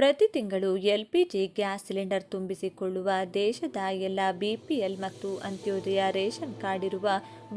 ಪ್ರತಿ ತಿಂಗಳು LPG gas cylinder ತುಂಬಿಸಿಕೊಳ್ಳುವ ದೇಶದ ಎಲ್ಲ ಬಿಪಿಎಲ್ ಮತ್ತು ಅಂತ್ಯೋದಯ ರೇಷನ್ ಕಾರ್ಡ್ ಇರುವ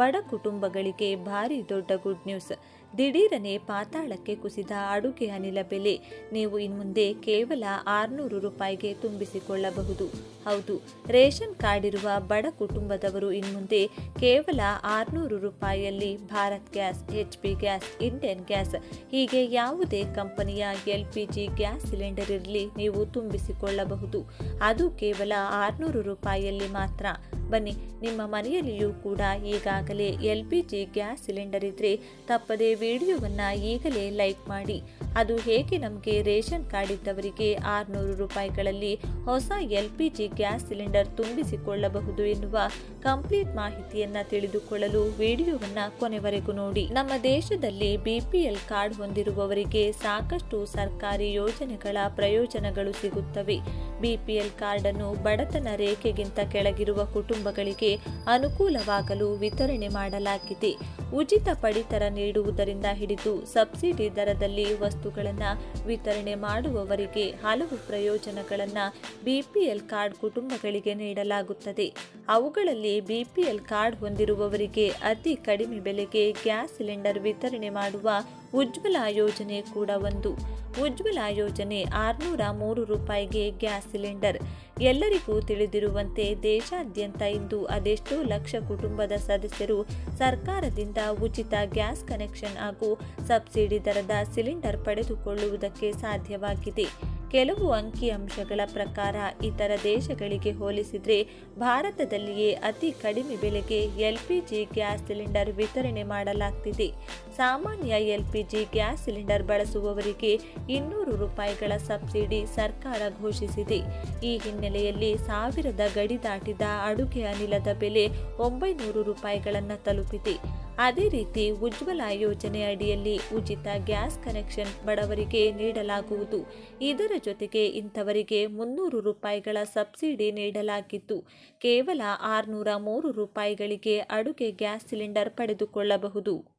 ಬಡ ಕುಟುಂಬಗಳಿಗೆ ಭಾರಿ ದೊಡ್ಡ ಗುಡ್ ನ್ಯೂಸ್. ದಿಢೀರನೆ ಪಾತಾಳಕ್ಕೆ ಕುಸಿದ ಅಡುಗೆ ಅನಿಲ ಬೆಲೆ ನೀವು ಇನ್ಮುಂದೆ ಕೇವಲ ಆರುನೂರು ರೂಪಾಯಿಗೆ ತುಂಬಿಸಿಕೊಳ್ಳಬಹುದು. ಹೌದು, ರೇಷನ್ ಕಾರ್ಡ್ ಇರುವ ಬಡ ಕುಟುಂಬದವರು ಇನ್ಮುಂದೆ ಕೇವಲ ಆರುನೂರು ರೂಪಾಯಿಯಲ್ಲಿ Bharat gas, H P gas, Indian gas, ಹೀಗೆ ಯಾವುದೇ ಕಂಪನಿಯ L P G gas cylinder ಇರಲಿ ನೀವು ತುಂಬಿಸಿಕೊಳ್ಳಬಹುದು. ಅದು ಕೇವಲ ಆರುನೂರು ರೂಪಾಯಿಯಲ್ಲಿ ಮಾತ್ರ. ಬನ್ನಿ. ನಿಮ್ಮ ಮನೆಯಲ್ಲಿಯೂ ಕೂಡ ಈಗಾಗಲೇ L P G gas cylinder ಇದ್ದರೆ ತಪ್ಪದೇ ವಿಡಿಯೋವನ್ನು ಈಗಲೇ ಲೈಕ್ ಮಾಡಿ. ಅದು ಹೇಗೆ ನಮಗೆ ರೇಷನ್ ಕಾರ್ಡ್ ಇದ್ದವರಿಗೆ ಆರುನೂರು ರೂಪಾಯಿಗಳಲ್ಲಿ ಹೊಸ L P G gas cylinder ತುಂಬಿಸಿಕೊಳ್ಳಬಹುದು ಎನ್ನುವ ಕಂಪ್ಲೀಟ್ ಮಾಹಿತಿಯನ್ನ ತಿಳಿದುಕೊಳ್ಳಲು ವಿಡಿಯೋವನ್ನ ಕೊನೆವರೆಗೂ ನೋಡಿ. ನಮ್ಮ ದೇಶದಲ್ಲಿ ಬಿಪಿಎಲ್ ಕಾರ್ಡ್ ಹೊಂದಿರುವವರಿಗೆ ಸಾಕಷ್ಟು ಸರ್ಕಾರಿ ಯೋಜನೆಗಳ ಪ್ರಯೋಜನಗಳು ಸಿಗುತ್ತವೆ. ಬಿಪಿಎಲ್ ಕಾರ್ಡ್ ಅನ್ನು ಬಡತನ ರೇಖೆಗಿಂತ ಕೆಳಗಿರುವ ಕುಟುಂಬಗಳಿಗೆ ಅನುಕೂಲವಾಗಲು ವಿತರಣೆ ಮಾಡಲಾಗಿದೆ. ಉಚಿತ ಪಡಿತರ ನೀಡುವುದರಿಂದ ಹಿಡಿದು ಸಬ್ಸಿಡಿ ದರದಲ್ಲಿ ವಸ್ತುಗಳನ್ನು ವಿತರಣೆ ಮಾಡುವವರಿಗೆ ಹಲವು ಪ್ರಯೋಜನಗಳನ್ನು ಬಿಪಿಎಲ್ ಕಾರ್ಡ್ ಕುಟುಂಬಗಳಿಗೆ ನೀಡಲಾಗುತ್ತದೆ. ಅವುಗಳಲ್ಲಿ ಬಿಪಿಎಲ್ ಕಾರ್ಡ್ ಹೊಂದಿರುವವರಿಗೆ ಅತಿ ಕಡಿಮೆ ಬೆಲೆಗೆ ಗ್ಯಾಸ್ ಸಿಲಿಂಡರ್ ವಿತರಣೆ ಮಾಡುವ ಉಜ್ವಲ ಯೋಜನೆ ಕೂಡ ಒಂದು. ಉಜ್ವಲ ಯೋಜನೆ ಆರುನೂರ ಮೂರು ರೂಪಾಯಿಗೆ ಗ್ಯಾಸ್ ಸಿಲಿಂಡರ್. ಎಲ್ಲರಿಗೂ ತಿಳಿದಿರುವಂತೆ ದೇಶಾದ್ಯಂತ ಇಂದು ಅದೆಷ್ಟೋ ಲಕ್ಷ ಕುಟುಂಬದ ಸದಸ್ಯರು ಸರ್ಕಾರದಿಂದ ಉಚಿತ ಗ್ಯಾಸ್ ಕನೆಕ್ಷನ್ ಹಾಗೂ ಸಬ್ಸಿಡಿ ದರದ ಸಿಲಿಂಡರ್ ಪಡೆದುಕೊಳ್ಳುವುದಕ್ಕೆ ಸಾಧ್ಯವಾಗಿದೆ. ಕೆಲವು ಅಂಕಿಅಂಶಗಳ ಪ್ರಕಾರ ಇತರ ದೇಶಗಳಿಗೆ ಹೋಲಿಸಿದರೆ ಭಾರತದಲ್ಲಿಯೇ ಅತಿ ಕಡಿಮೆ ಬೆಲೆಗೆ ಎಲ್ಪಿಜಿ ಗ್ಯಾಸ್ ಸಿಲಿಂಡರ್ ವಿತರಣೆ ಮಾಡಲಾಗ್ತಿದೆ. ಸಾಮಾನ್ಯ ಎಲ್ಪಿಜಿ ಗ್ಯಾಸ್ ಸಿಲಿಂಡರ್ ಬಳಸುವವರಿಗೆ ಇನ್ನೂರು ರೂಪಾಯಿಗಳ ಸಬ್ಸಿಡಿ ಸರ್ಕಾರ ಘೋಷಿಸಿದೆ. ಈ ಹಿನ್ನೆಲೆಯಲ್ಲಿ ಸಾವಿರದ ಗಡಿ ದಾಟಿದ ಅಡುಗೆ ಅನಿಲದ ಬೆಲೆ ಒಂಬೈನೂರು ರೂಪಾಯಿಗಳನ್ನು ತಲುಪಿದೆ. ಅದೇ ರೀತಿ ಉಜ್ವಲ ಯೋಜನೆ ಅಡಿಯಲ್ಲಿ ಉಚಿತ ಗ್ಯಾಸ್ ಕನೆಕ್ಷನ್ ಬಡವರಿಗೆ ನೀಡಲಾಗುವುದು. ಇದರ ಜೊತೆಗೆ ಇಂಥವರಿಗೆ ಮುನ್ನೂರು ರೂಪಾಯಿಗಳ ಸಬ್ಸಿಡಿ ನೀಡಲಾಗಿದ್ದು ಕೇವಲ ಆರುನೂರ ಮೂರು ರೂಪಾಯಿಗಳಿಗೆ ಅಡುಗೆ ಗ್ಯಾಸ್ ಸಿಲಿಂಡರ್ ಪಡೆದುಕೊಳ್ಳಬಹುದು.